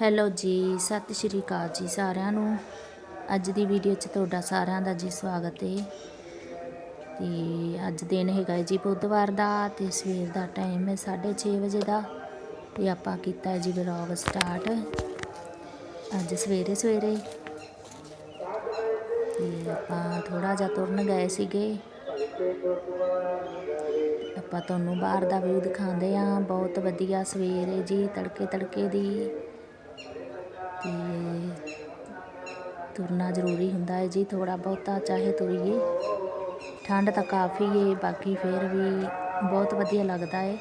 Hello ਜੀ, ਸਤਿ ਸ਼੍ਰੀ ਅਕਾਲ ਜੀ ਸਾਰਿਆਂ ਨੂੰ। ਅੱਜ ਦੀ ਵੀਡੀਓ 'ਚ ਤੁਹਾਡਾ ਸਾਰਿਆਂ ਦਾ ਜੀ ਸਵਾਗਤ ਹੈ ਤੇ ਅੱਜ ਦਿਨ ਹੈਗਾ ਜੀ ਬੁੱਧਵਾਰ ਦਾ ਤੇ ਸਵੇਰ ਦਾ ਟਾਈਮ ਹੈ 6:30 ਵਜੇ ਦਾ। ਤੇ ਆਪਾਂ ਕੀਤਾ ਜੀ ਵਲੌਗ ਸਟਾਰਟ ਅੱਜ ਸਵੇਰੇ ਸਵੇਰੇ। ਤੇ ਆਪਾਂ ਥੋੜਾ ਜਿਹਾ ਤੁਰਨ ਗਏ ਸੀਗੇ। ਆਪਾਂ ਤੁਹਾਨੂੰ ਬਾਹਰ ਦਾ ਵਿਊ ਦਿਖਾਉਂਦੇ ਆ ਬਹੁਤ ਵਧੀਆ ਸਵੇਰ ਹੈ ਜੀ ਤੜਕੇ ਤੜਕੇ ਦੀ। ਤੇ ਤੁਰਨਾ ਜ਼ਰੂਰੀ ਹੁੰਦਾ ਹੈ ਜੀ, ਥੋੜ੍ਹਾ ਬਹੁਤਾ ਚਾਹੇ ਤੁਰੀਏ। ਠੰਡ ਤਾਂ ਕਾਫੀ ਹੈ ਬਾਕੀ ਫਿਰ ਵੀ ਬਹੁਤ ਵਧੀਆ ਲੱਗਦਾ ਹੈ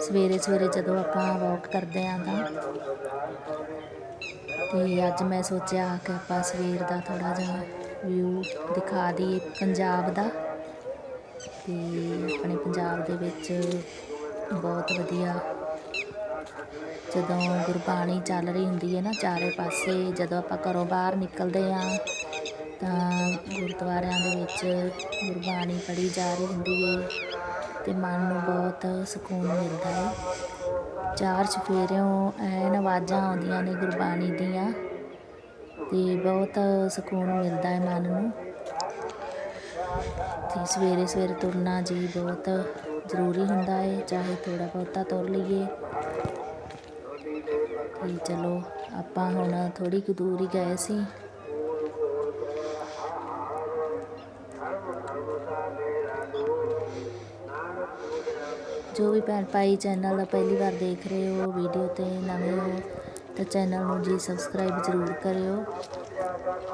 ਸਵੇਰੇ ਸਵੇਰੇ ਜਦੋਂ ਆਪਾਂ ਵਾਕ ਕਰਦੇ ਹਾਂ ਤਾਂ। ਤੇ ਅੱਜ ਮੈਂ ਸੋਚਿਆ ਕਿ ਆਪਾਂ ਸਵੇਰ ਦਾ ਥੋੜ੍ਹਾ ਜਿਹਾ ਵਿਊ ਦਿਖਾ ਦਈਏ ਪੰਜਾਬ ਦਾ। ਅਤੇ ਆਪਣੇ ਪੰਜਾਬ ਦੇ ਵਿੱਚ ਬਹੁਤ ਵਧੀਆ ਜਦੋਂ ਗੁਰਬਾਣੀ ਚੱਲ ਰਹੀ ਹੁੰਦੀ ਹੈ ਨਾ ਚਾਰੇ ਪਾਸੇ, ਜਦੋਂ ਆਪਾਂ ਘਰੋਂ ਬਾਹਰ ਨਿਕਲਦੇ ਆ ਤਾਂ ਗੁਰਦੁਆਰਿਆਂ ਦੇ ਵਿੱਚ ਗੁਰਬਾਣੀ ਪੜ੍ਹੀ ਜਾ ਰਹੀ ਹੁੰਦੀ ਹੈ ਤੇ ਮਨ ਨੂੰ ਬਹੁਤ ਸਕੂਨ ਮਿਲਦਾ ਹੈ। ਚਾਰ ਚਫੇਰਿਓਂ ਐਨ ਆਵਾਜ਼ਾਂ ਆਉਂਦੀਆਂ ਨੇ ਗੁਰਬਾਣੀ ਦੀਆਂ ਤੇ ਬਹੁਤ ਸਕੂਨ ਮਿਲਦਾ ਹੈ ਮਨ ਨੂੰ। ਤੇ ਸਵੇਰੇ ਸਵੇਰੇ ਤੁਰਨਾ ਜੀ ਬਹੁਤ ਜ਼ਰੂਰੀ ਹੁੰਦਾ ਹੈ, ਚਾਹੇ ਥੋੜਾ ਬਹੁਤਾ ਤੁਰ ਲਈਏ। ਤੇ ਚਲੋ, ਆਪਾਂ ਹੁਣ ਥੋੜੀ ਕੁ ਦੂਰ ਹੀ ਗਏ ਸੀ। ਜੋ ਵੀ ਭੈਣ ਭਾਈ ਚੈਨਲ ਦਾ ਪਹਿਲੀ ਵਾਰ ਦੇਖ ਰਹੇ ਹੋ, ਵੀਡੀਓ ਤੇ ਨਵੇਂ ਹੋ, ਤਾਂ ਚੈਨਲ ਨੂੰ ਜੀ ਸਬਸਕ੍ਰਾਈਬ ਜ਼ਰੂਰ ਕਰਿਓ।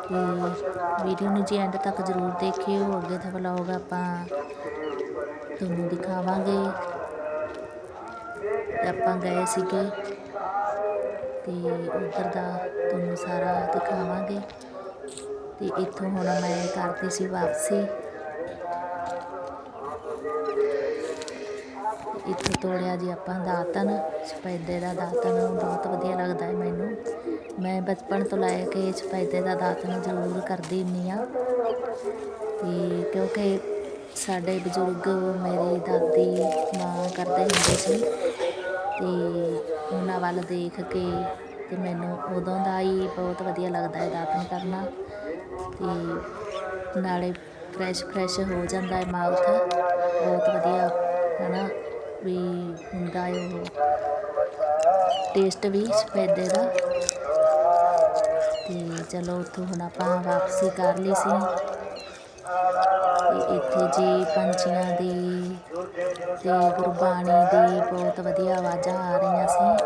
ਤੇ ਵੀਡੀਓ ਨੂੰ ਜੀ ਐਂਡ ਤੱਕ ਜ਼ਰੂਰ ਦੇਖਿਓ। ਅੱਗੇ ਦਾ ਵਲੌਗ ਆਪਾਂ ਤੁਹਾਨੂੰ ਦਿਖਾਵਾਂਗੇ। ਤੇ ਆਪਾਂ ਗਏ ਸੀਗੇ ਤੇ ਉੱਧਰ ਦਾ ਤੁਹਾਨੂੰ ਸਾਰਾ ਦਿਖਾਵਾਂਗੇ। ਅਤੇ ਇੱਥੋਂ ਹੁਣ ਮੈਂ ਕਰਦੀ ਸੀ ਵਾਪਸੀ। ਇੱਥੋਂ ਤੋੜਿਆ ਜੀ ਆਪਾਂ ਦਾਤਨ ਸਪੈਦੇ ਦਾ ਦਾਤਨ ਬਹੁਤ ਵਧੀਆ ਲੱਗਦਾ ਹੈ ਮੈਨੂੰ। ਮੈਂ ਬਚਪਨ ਤੋਂ ਲੈ ਕੇ ਸਪੈਦੇ ਦਾ ਦਾਤਨ ਜ਼ਰੂਰ ਕਰਦੀ ਹੁੰਦੀ ਆ ਤੇ ਕਿਉਂਕਿ ਸਾਡੇ ਬਜ਼ੁਰਗ ਮੇਰੀ ਦਾਦੀ ਮਾਂ ਕਰਦੇ ਹੁੰਦੇ ਸੀ। ਅਤੇ ਉਹਨਾਂ ਵੱਲ ਦੇਖ ਕੇ ਅਤੇ ਮੈਨੂੰ ਉਦੋਂ ਦਾ ਹੀ ਬਹੁਤ ਵਧੀਆ ਲੱਗਦਾ ਹੈ ਦਾਤਨ ਕਰਨਾ ਅਤੇ ਨਾਲੇ ਫਰੈਸ਼ ਫਰੈਸ਼ ਹੋ ਜਾਂਦਾ ਹੈ ਮਾਊਥ ਬਹੁਤ ਵਧੀਆ ਹੈ ਨਾ ਵੀ ਹੁੰਦਾ ਹੈ ਉਹ। ਟੇਸਟ ਵੀ ਸਫੈਦੇ ਦਾ। ਅਤੇ ਚਲੋ ਉੱਥੋਂ ਹੁਣ ਆਪਾਂ ਵਾਪਸੀ ਕਰ ਲਈ ਸੀ। ਤੇ ਇੱਥੇ ਜੀ ਪੰਛੀਆਂ ਦੀ ਤੇ ਗੁਰਬਾਣੀ ਦੀ ਬਹੁਤ ਵਧੀਆ ਆਵਾਜ਼ਾਂ ਆ ਰਹੀਆਂ ਸੀ।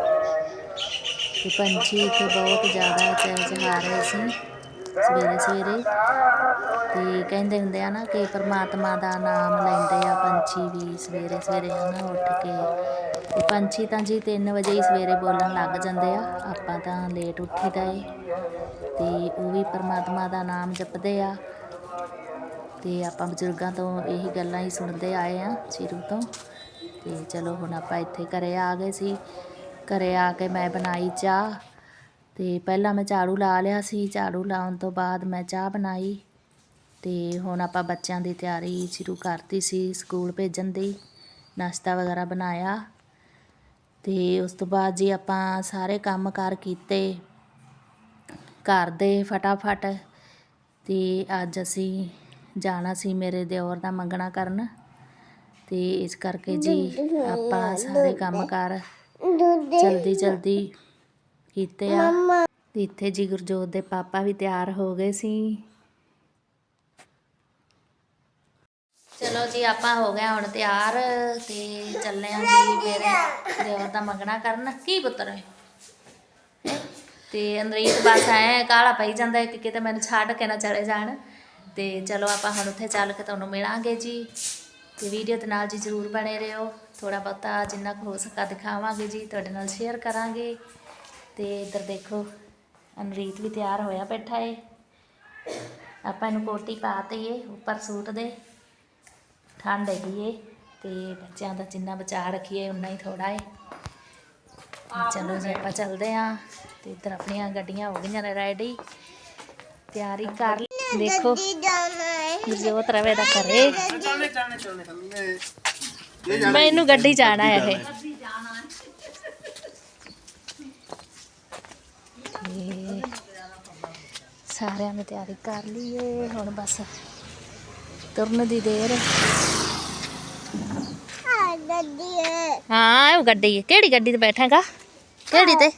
ਤੇ ਪੰਛੀ ਇੱਥੇ ਬਹੁਤ ਜ਼ਿਆਦਾ ਚਹਿਚਹਾ ਰਹੇ ਸੀ ਸਵੇਰੇ ਸਵੇਰੇ। ਤੇ ਕਹਿੰਦੇ ਹੁੰਦੇ ਆ ਨਾ ਕਿ ਪਰਮਾਤਮਾ ਦਾ ਨਾਮ ਲੈਂਦੇ ਆ ਪੰਛੀ ਵੀ ਸਵੇਰੇ ਸਵੇਰੇ ਹਨਾ ਉੱਠ ਕੇ। ਤੇ ਪੰਛੀ ਤਾਂ ਜੀ 3 ਵਜੇ ਹੀ ਸਵੇਰੇ ਬੋਲਣ ਲੱਗ ਜਾਂਦੇ ਆ, ਆਪਾਂ ਤਾਂ ਲੇਟ ਉੱਠੀਦਾ ਏ। ਤੇ ਉਹ ਵੀ ਪਰਮਾਤਮਾ ਦਾ ਨਾਮ ਜਪਦੇ ਆ। ਅਤੇ ਆਪਾਂ ਬਜ਼ੁਰਗਾਂ ਤੋਂ ਇਹੀ ਗੱਲਾਂ ਹੀ ਸੁਣਦੇ ਆਏ ਹਾਂ ਸ਼ੁਰੂ ਤੋਂ। ਅਤੇ ਚਲੋ ਹੁਣ ਆਪਾਂ ਇੱਥੇ ਘਰ ਆ ਗਏ ਸੀ। ਘਰ ਆ ਕੇ ਮੈਂ ਬਣਾਈ ਚਾਹ। ਅਤੇ ਪਹਿਲਾਂ ਮੈਂ ਝਾੜੂ ਲਾ ਲਿਆ ਸੀ। ਝਾੜੂ ਲਾਉਣ ਤੋਂ ਬਾਅਦ ਮੈਂ ਚਾਹ ਬਣਾਈ। ਅਤੇ ਹੁਣ ਆਪਾਂ ਬੱਚਿਆਂ ਦੀ ਤਿਆਰੀ ਸ਼ੁਰੂ ਕਰਤੀ ਸੀ ਸਕੂਲ ਭੇਜਣ ਦੀ। ਨਾਸ਼ਤਾ ਵਗੈਰਾ ਬਣਾਇਆ। ਅਤੇ ਉਸ ਤੋਂ ਬਾਅਦ ਜੀ ਆਪਾਂ ਸਾਰੇ ਕੰਮ ਕਾਰ ਕੀਤੇ। ਘਰ ਦੇ ਫਟਾਫਟ। ਅਤੇ ਅੱਜ ਅਸੀਂ ਜਾਣਾ ਸੀ ਮੇਰੇ ਦਿਓਰ ਦਾ ਮੰਗਣਾ ਕਰਨ। ਤੇ ਇਸ ਕਰਕੇ ਜੀ ਆਪਾਂ ਸਾਰੇ ਕੰਮ ਕਾਰ ਜਲਦੀ ਜਲਦੀ ਕੀਤੇ ਆ। ਇੱਥੇ ਜੀ ਗੁਰਜੋਤ ਦੇ ਪਾਪਾ ਵੀ ਤਿਆਰ ਹੋ ਗਏ ਸੀ। ਚਲੋ ਜੀ ਆਪਾਂ ਹੋ ਗਏ ਹੁਣ ਤਿਆਰ। ਤੇ ਚੱਲੇ ਆ ਜੀ ਮੇਰੇ ਦਿਓਰ ਦਾ ਮੰਗਣਾ ਕਰਨ। ਕੀ ਪੁੱਤਰ ਹੈ? ਤੇ ਅਨਰੀਤ ਬਸ ਐ ਕਾਲਾ ਪਈ ਜਾਂਦਾ ਕਿ ਕਿਤੇ ਮੈਨੂੰ ਛੱਡ ਕੇ ਨਾ ਚਲੇ ਜਾਣ। ਤੇ ਚਲੋ ਆਪਾਂ ਹੁਣ ਉੱਥੇ ਚੱਲ ਕੇ ਤੁਹਾਨੂੰ ਮਿਲਾਂਗੇ ਜੀ। ਤੇ ਵੀਡੀਓ ਦੇ ਨਾਲ ਜੀ ਜ਼ਰੂਰ ਬਣੇ ਰਹੋ। ਥੋੜਾ ਬਹੁਤਾ ਜਿੰਨਾ ਕੁ ਹੋ ਸਕਾ ਦਿਖਾਵਾਂਗੇ ਜੀ, ਤੁਹਾਡੇ ਨਾਲ ਸ਼ੇਅਰ ਕਰਾਂਗੇ। ਤੇ ਇੱਧਰ ਦੇਖੋ, ਅਨਰੀਤ ਵੀ ਤਿਆਰ ਹੋਇਆ ਬੈਠਾ ਏ। ਆਪਾਂ ਇਹਨੂੰ ਕੋਟੀ ਪਾਤੀ ਏ ਉੱਪਰ ਸੂਟ ਦੇ। ਠੰਡ ਹੈਗੀ ਏ, ਤੇ ਬੱਚਿਆਂ ਦਾ ਜਿੰਨਾ ਬਚਾ ਰੱਖੀਏ ਉਨਾ ਹੀ ਥੋੜਾ ਏ। ਚਲੋ ਜੀ, ਆਪਾਂ ਚੱਲਦੇ ਆਂ। ਤੇ ਇੱਧਰ ਆਪਣੀਆਂ ਗੱਡੀਆਂ ਹੋ ਗਈਆਂ ਨੇ ਰੈਡੀ ਤਿਆਰੀ ਕਰ ਲਈ। ਦੇਖੋ। ਗੁਰਜੋਤ ਰਵੇ ਦਾ ਘਰੇ ਮੈਨੂੰ ਗੱਡੀ ਜਾਣਾ ਹੈ ਇਹ। ਸਾਰਿਆਂ ਨੇ ਤਿਆਰੀ ਕਰ ਲਈਏ ਹੁਣ ਬਸ ਤੁਰਨ ਦੀ ਦੇਰ। ਹਾਂ ਉਹ ਗੱਡੀ ਕਿਹੜੀ ਗੱਡੀ ਤੇ ਬੈਠਾਂਗਾ ਕਿਹੜੀ ਤੇ?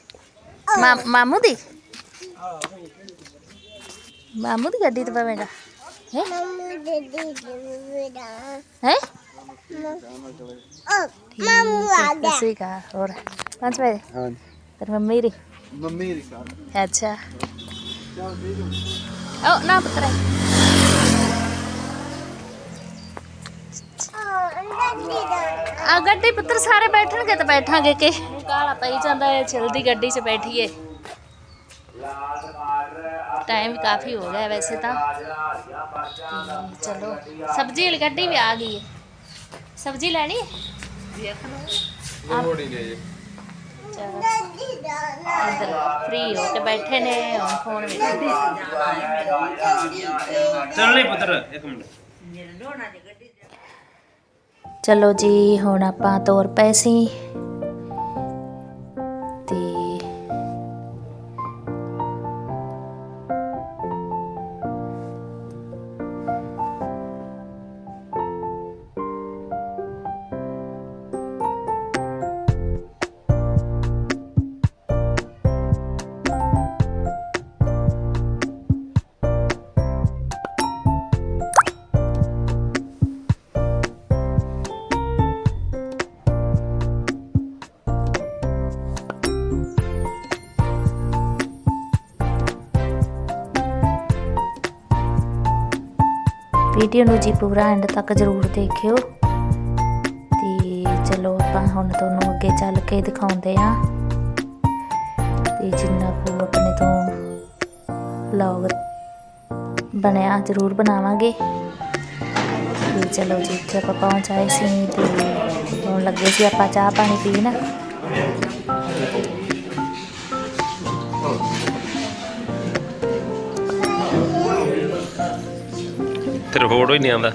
ਮਾ- ਮਾਮੂ ਦੀ? ਮਾਮੂ ਦੀ ਗੱਡੀ ਤੇ ਬੈਠਾਂਗਾ ਹੈ ਹੈ ਠੀਕ ਆ ਹੋਰ ਪੰਜ ਵਜੇ ਹਾਂ ਤੇਰੀ ਮੰਮੀ ਦੀ ਮੰਮੀ ਦੀ ਕਾਰ ਅੱਛਾ ਉਹ ਨਾ ਪੁੱਤਰ ਆ ਗੱਡੀ ਪੁੱਤਰ ਸਾਰੇ ਬੈਠਣਗੇ ਤਾਂ ਬੈਠਾਂਗੇ ਕਿ ਕਾਲਾ ਪਈ ਜਾਂਦਾ ਹੈ ਚਲਦੀ ਗੱਡੀ 'ਚ ਬੈਠੀਏ ਟਾਈਮ ਵੀ ਕਾਫੀ ਹੋ ਗਿਆ ਵੈਸੇ ਤਾਂ ਤੇ ਚਲੋ ਸਬਜ਼ੀ ਵਾਲੀ ਗੱਡੀ ਵੀ ਆ ਗਈ ਹੈ ਸਬਜ਼ੀ ਲੈਣੀ ਹੈ ਲੋੜੀ ਨੇ ਜੀ ਚਲੋ ਵੀਡੀਓ ਨੂੰ ਜੀ ਪੂਰਾ ਐਂਡ ਤੱਕ ਜ਼ਰੂਰ ਦੇਖਿਓ। ਤੇ ਚਲੋ ਆਪਾਂ ਹੁਣ ਤੁਹਾਨੂੰ ਅੱਗੇ ਚੱਲ ਕੇ ਦਿਖਾਉਂਦੇ ਆ ਤੇ ਜਿੰਨਾ ਕੁ ਆਪਣੇ ਤੋਂ ਵਲੌਗ ਬਣਿਆ ਜ਼ਰੂਰ ਬਣਾਵਾਂਗੇ। ਤੇ ਚਲੋ ਜੀ, ਇੱਥੇ ਆਪਾਂ ਪਹੁੰਚ ਆਏ ਸੀ ਤੇ ਹੁਣ ਲੱਗੇ ਸੀ ਆਪਾਂ ਚਾਹ ਪਾਣੀ ਪੀਣ। ਤੇਰੇ ਫੋਟੋ ਹੀ ਨਹੀਂ ਆਉਂਦਾ।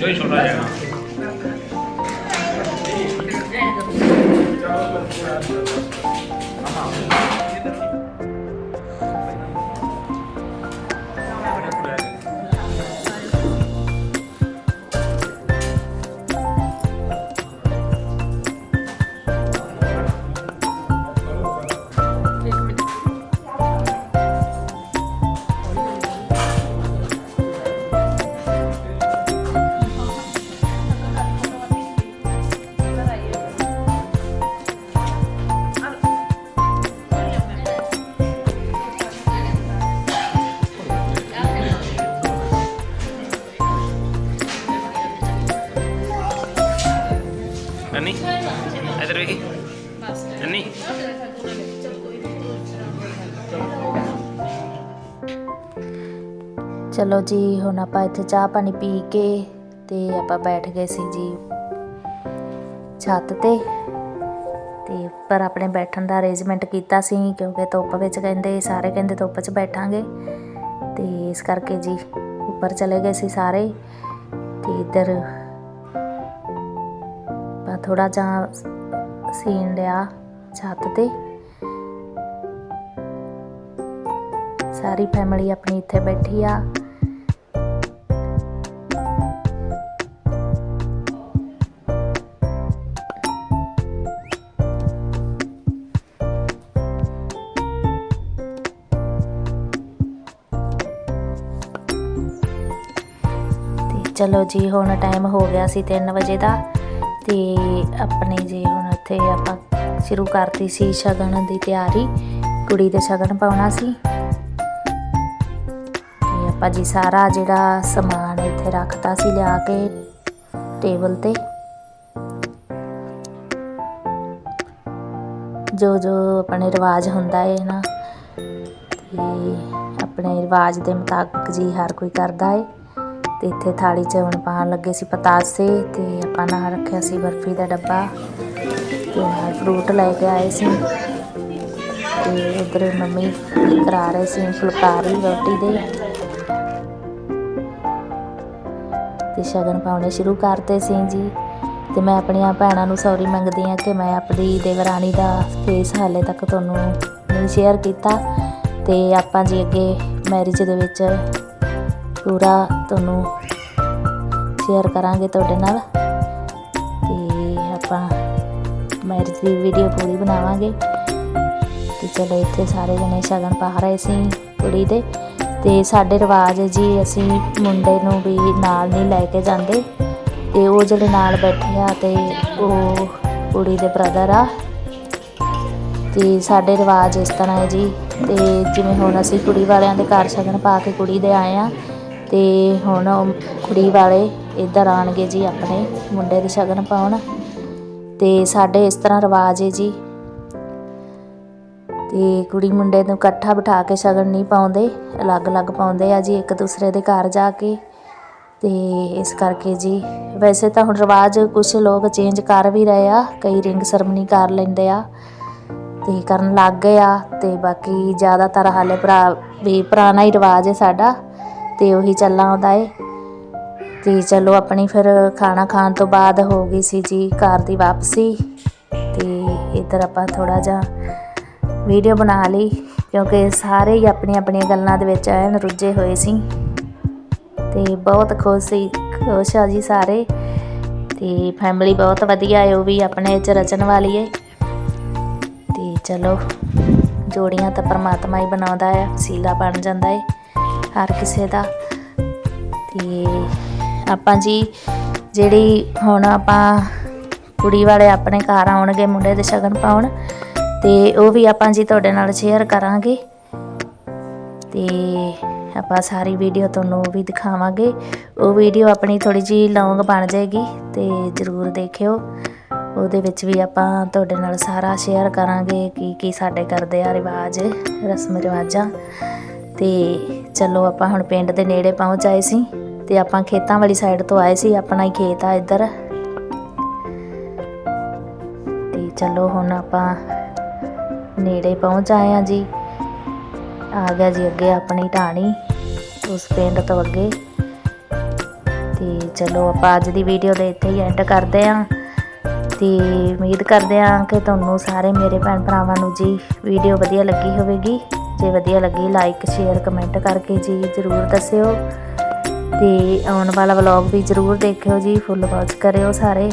ਕੋਈ ਛੋਟਾ ਜਿਹਾ ਅੰਨੀ ਚਲੋ ਜੀ, ਹੁਣ ਆਪਾਂ ਇੱਥੇ ਚਾਹ ਪਾਣੀ ਪੀ ਕੇ ਤੇ ਆਪਾਂ ਬੈਠ ਗਏ ਸੀ ਜੀ ਛੱਤ ਤੇ। ਤੇ ਉੱਪਰ ਆਪਣੇ ਬੈਠਣ ਦਾ ਅਰੇਂਜਮੈਂਟ ਕੀਤਾ ਸੀ ਕਿਉਂਕਿ ਧੁੱਪ ਵਿੱਚ ਕਹਿੰਦੇ ਸਾਰੇ ਕਹਿੰਦੇ ਧੁੱਪ 'ਚ ਬੈਠਾਂਗੇ। ਤੇ ਇਸ ਕਰਕੇ ਜੀ ਉੱਪਰ ਚਲੇ ਗਏ ਸੀ ਸਾਰੇ। ਤੇ ਇੱਧਰ ਬਾ ਥੋੜਾ ਜਿਹਾ ਸੀਨ ਲਿਆ ਛੱਤ ਤੇ। ਸਾਰੀ ਫੈਮਿਲੀ ਆਪਣੀ ਇੱਥੇ ਬੈਠੀ ਆ। ਚਲੋ ਜੀ, ਹੁਣ ਟਾਈਮ ਹੋ ਗਿਆ ਸੀ 3 ਵਜੇ ਦਾ ਤੇ ਆਪਣੇ ਜੀ ਹੁਣ ਇੱਥੇ ਆਪਾਂ ਸ਼ੁਰੂ ਕਰਤੀ ਸੀ ਸ਼ਗਨ ਦੀ ਤਿਆਰੀ, ਕੁੜੀ ਦੇ ਸ਼ਗਨ ਪਾਉਣਾ ਸੀ। ਤੇ ਆਪਾਂ ਜੀ ਸਾਰਾ ਜਿਹੜਾ ਸਮਾਨ ਇੱਥੇ ਰੱਖਤਾ ਸੀ ਲਿਆ ਕੇ ਟੇਬਲ ਤੇ। ਜੋ ਜੋ ਆਪਣੇ ਰਿਵਾਜ ਹੁੰਦਾ ਹੈ ਨਾ, ਤੇ ਆਪਣੇ ਰਿਵਾਜ ਦੇ ਮੁਤਾਬਕ ਜੀ ਹਰ ਕੋਈ ਕਰਦਾ ਹੈ ਤੇ ਇੱਥੇ ਥਾਲੀ 'ਚ ਹੁਣ ਪਾਉਣ ਲੱਗੇ ਸੀ ਪਤਾਸੇ ਤੇ ਆਪਾਂ ਨਾਲ ਰੱਖਿਆ ਸੀ ਬਰਫੀ ਦਾ ਡੱਬਾ ਤੇ ਨਾਲ ਫਰੂਟ ਲੈ ਕੇ ਆਏ ਸੀ। ਤੇ ਉਧਰ ਮੰਮੀ ਕਰਾ ਰਹੇ ਸੀ ਫੁਲਕਾਰੀ ਰੋਟੀ ਦੇ। ਤੇ ਸ਼ਗਨ ਪਾਉਣੇ ਸ਼ੁਰੂ ਕਰਤੇ ਸੀ ਜੀ। ਤੇ ਮੈਂ ਆਪਣੀਆਂ ਭੈਣਾਂ ਨੂੰ ਸੌਰੀ ਮੰਗਦੀ ਹਾਂ ਕਿ ਮੈਂ ਆਪਣੀ ਦੇਵਰਾਣੀ ਦਾ ਫੇਸ ਹਾਲੇ ਤੱਕ ਤੁਹਾਨੂੰ ਨਹੀਂ ਸ਼ੇਅਰ ਕੀਤਾ। ਤੇ ਆਪਾਂ ਜੀ ਅੱਗੇ ਮੈਰਿਜ ਦੇ ਵਿੱਚ ਪੂਰਾ ਤੁਹਾਨੂੰ ਸ਼ੇਅਰ ਕਰਾਂਗੇ ਤੁਹਾਡੇ ਨਾਲ ਤੇ ਆਪਾਂ ਮੈਰਿਜ ਦੀ ਵੀਡੀਓ ਪੂਰੀ ਬਣਾਵਾਂਗੇ। ਤੇ ਚਲੋ ਇੱਥੇ ਸਾਰੇ ਜਣੇ ਸ਼ਗਨ ਪਾ ਰਹੇ ਸੀ ਕੁੜੀ ਦੇ ਤੇ ਸਾਡੇ ਰਿਵਾਜ ਜੀ ਅਸੀਂ ਮੁੰਡੇ ਨੂੰ ਵੀ ਨਾਲ ਨਹੀਂ ਲੈ ਕੇ ਜਾਂਦੇ ਤੇ ਉਹ ਜਿਹੜੇ ਨਾਲ ਬੈਠੇ ਆ ਤੇ ਉਹ ਕੁੜੀ ਦੇ ਬ੍ਰਦਰ ਆ। ਤੇ ਸਾਡੇ ਰਿਵਾਜ ਇਸ ਤਰ੍ਹਾਂ ਹੈ ਜੀ ਤੇ ਜਿਵੇਂ ਹੁਣ ਅਸੀਂ ਕੁੜੀ ਵਾਲਿਆਂ ਦੇ ਘਰ ਸ਼ਗਨ ਪਾ ਕੇ ਕੁੜੀ ਦੇ ਆਏ ਆ ਅਤੇ ਹੁਣ ਕੁੜੀ ਵਾਲੇ ਇੱਧਰ ਆਣਗੇ ਜੀ ਆਪਣੇ ਮੁੰਡੇ ਦੇ ਸ਼ਗਨ ਪਾਉਣ। ਤੇ ਸਾਡੇ ਇਸ ਤਰ੍ਹਾਂ ਰਿਵਾਜ ਹੈ ਜੀ। ਤੇ ਕੁੜੀ ਮੁੰਡੇ ਨੂੰ ਇਕੱਠਾ ਬਿਠਾ ਕੇ ਸ਼ਗਨ ਨਹੀਂ ਪਾਉਂਦੇ, ਅਲੱਗ-ਅਲੱਗ ਪਾਉਂਦੇ ਆ ਜੀ ਇੱਕ ਦੂਸਰੇ ਦੇ ਘਰ ਜਾ ਕੇ। ਤੇ ਇਸ ਕਰਕੇ ਜੀ, ਵੈਸੇ ਤਾਂ ਹੁਣ ਰਿਵਾਜ ਕੁਝ ਲੋਕ ਚੇਂਜ ਕਰ ਵੀ ਰਹੇ ਆ, ਕਈ ਰਿੰਗ ਸਰਮਨੀ ਕਰ ਲੈਂਦੇ ਆ। ਤੇ ਕਰਨ ਲੱਗ ਗਏ ਆ, ਤੇ ਬਾਕੀ ਜ਼ਿਆਦਾਤਰ ਹਾਲੇ ਭਰਾ, ਵੀ ਪੁਰਾਣਾ ਹੀ ਰਿਵਾਜ ਹੈ ਸਾਡਾ। ਤੇ ਉਹੀ ਚੱਲਾਂ ਆਉਂਦਾ ਏ ਤੇ ਚਲੋ ਆਪਣੀ ਫਿਰ ਖਾਣਾ ਖਾਣ ਤੋਂ ਬਾਅਦ ਹੋ ਗਈ ਸੀ ਜੀ ਘਰ ਦੀ ਵਾਪਸੀ। ਤੇ ਇੱਧਰ ਆਪਾਂ ਥੋੜਾ ਜਿਹਾ ਵੀਡੀਓ ਬਣਾ ਲਈ, ਕਿਉਂਕਿ ਸਾਰੇ ਹੀ ਆਪਣੀਆਂ ਆਪਣੀਆਂ ਗੱਲਾਂ ਦੇ ਵਿੱਚ ਐਨ ਰੁੱਝੇ ਹੋਏ ਸੀ। ਤੇ ਬਹੁਤ ਖੁਸ਼ ਸੀ, ਖੁਸ਼ ਆ ਜੀ ਸਾਰੇ। ਤੇ ਫੈਮਿਲੀ ਬਹੁਤ ਵਧੀਆ ਹੈ, ਉਹ ਵੀ ਆਪਣੇ ਚ ਰਚਣ ਵਾਲੀ ਹੈ। ਤੇ ਚਲੋ, ਜੋੜੀਆਂ ਤਾਂ ਪਰਮਾਤਮਾ ਹੀ ਬਣਾਉਂਦਾ ਹੈ, ਸੀਲਾ ਬਣ ਜਾਂਦਾ ਹੈ। ਹਰ ਕਿਸੇ ਦਾ। ਤੇ ਆਪਾਂ ਜੀ ਜਿਹੜੀ ਹੁਣ ਆਪਾਂ ਕੁੜੀ ਵਾਲੇ ਆਪਣੇ ਘਰ ਆਉਣਗੇ, ਮੁੰਡੇ ਦੇ ਸ਼ਗਨ ਪਾਉਣ, ਤੇ ਉਹ ਵੀ ਆਪਾਂ ਜੀ ਤੁਹਾਡੇ ਨਾਲ ਸ਼ੇਅਰ ਕਰਾਂਗੇ। ਤੇ ਆਪਾਂ ਸਾਰੀ ਵੀਡੀਓ ਤੁਹਾਨੂੰ ਉਹ ਵੀ ਦਿਖਾਵਾਂਗੇ। ਉਹ ਵੀਡੀਓ ਆਪਣੀ ਥੋੜੀ ਜੀ ਲੌਂਗ ਬਣ ਜਾਏਗੀ, ਤੇ ਜਰੂਰ ਦੇਖਿਓ। ਉਹਦੇ ਵਿੱਚ ਵੀ ਆਪਾਂ ਤੁਹਾਡੇ ਨਾਲ ਸਾਰਾ ਸ਼ੇਅਰ ਕਰਾਂਗੇ ਕੀ ਕੀ ਸਾਡੇ ਕਰਦੇ ਆ ਰਿਵਾਜ ਰਸਮ ਰਿਵਾਜਾਂ ਤੇ ਚਲੋ ਆਪਾਂ ਹੁਣ ਪਿੰਡ ਦੇ ਨੇੜੇ ਪਹੁੰਚ ਆਏ ਸੀ ਤੇ ਆਪਾਂ ਖੇਤਾਂ ਵਾਲੀ ਸਾਈਡ ਤੋਂ ਆਏ ਸੀ, ਆਪਣਾ ਹੀ ਖੇਤ ਆ ਇੱਧਰ। ਤੇ ਚਲੋ ਹੁਣ ਆਪਾਂ ਨੇੜੇ ਪਹੁੰਚ ਆਏ ਆ ਜੀ। ਆ ਗਿਆ ਜੀ ਅੱਗੇ ਆਪਣੀ ਢਾਣੀ ਉਸ ਪਿੰਡ ਤੋਂ ਅੱਗੇ। ਤੇ ਚਲੋ ਆਪਾਂ ਅੱਜ ਦੀ ਵੀਡੀਓ ਦੇ ਇੱਥੇ ਹੀ ਐਂਡ ਕਰਦੇ ਆਂ ਤੇ ਉਮੀਦ ਕਰਦੇ ਆਂ ਕਿ ਤੁਹਾਨੂੰ ਸਾਰੇ ਮੇਰੇ ਭੈਣ ਭਰਾਵਾਂ ਨੂੰ ਜੀ ਵੀਡੀਓ ਵਧੀਆ ਲੱਗੀ ਹੋਵੇਗੀ। ਜੇ ਵਧੀਆ ਲੱਗੀ ਲਾਈਕ ਸ਼ੇਅਰ ਕਮੈਂਟ ਕਰਕੇ ਜੀ ਜ਼ਰੂਰ ਦੱਸਿਓ। ਤੇ ਆਉਣ ਵਾਲਾ ਵਲੌਗ ਵੀ ਜ਼ਰੂਰ ਦੇਖਿਓ ਜੀ ਫੁੱਲ ਵਾਚ ਕਰਿਓ ਸਾਰੇ।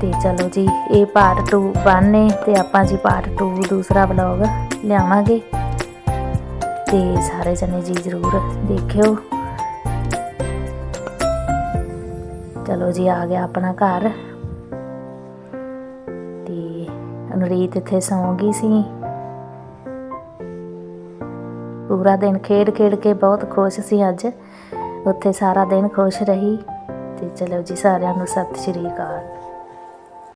ਤੇ ਚਲੋ ਜੀ, ਇਹ ਪਾਰਟ 2 1 ਨੇ ਤੇ ਆਪਾਂ ਜੀ ਪਾਰਟ 2 ਦੂਸਰਾ ਵਲੌਗ ਲਿਆਵਾਂਗੇ। ਤੇ ਸਾਰੇ ਜਣੇ ਜੀ ਜ਼ਰੂਰ ਦੇਖਿਓ। ਚਲੋ ਜੀ, ਆ ਗਿਆ ਆਪਣਾ ਘਰ। ਤੇ ਅਨੁਰੀਤ ਇੱਥੇ ਸੌਂ ਗਈ ਸੀ। ਪੂਰਾ ਦਿਨ ਖੇਡ ਖੇਡ ਕੇ ਬਹੁਤ ਖੁਸ਼ ਸੀ ਅੱਜ। ਉੱਥੇ ਸਾਰਾ ਦਿਨ ਖੁਸ਼ ਰਹੀ। ਤੇ ਚਲੋ ਜੀ, ਸਾਰਿਆਂ ਨੂੰ ਸਤਿ ਸ਼੍ਰੀ ਅਕਾਲ।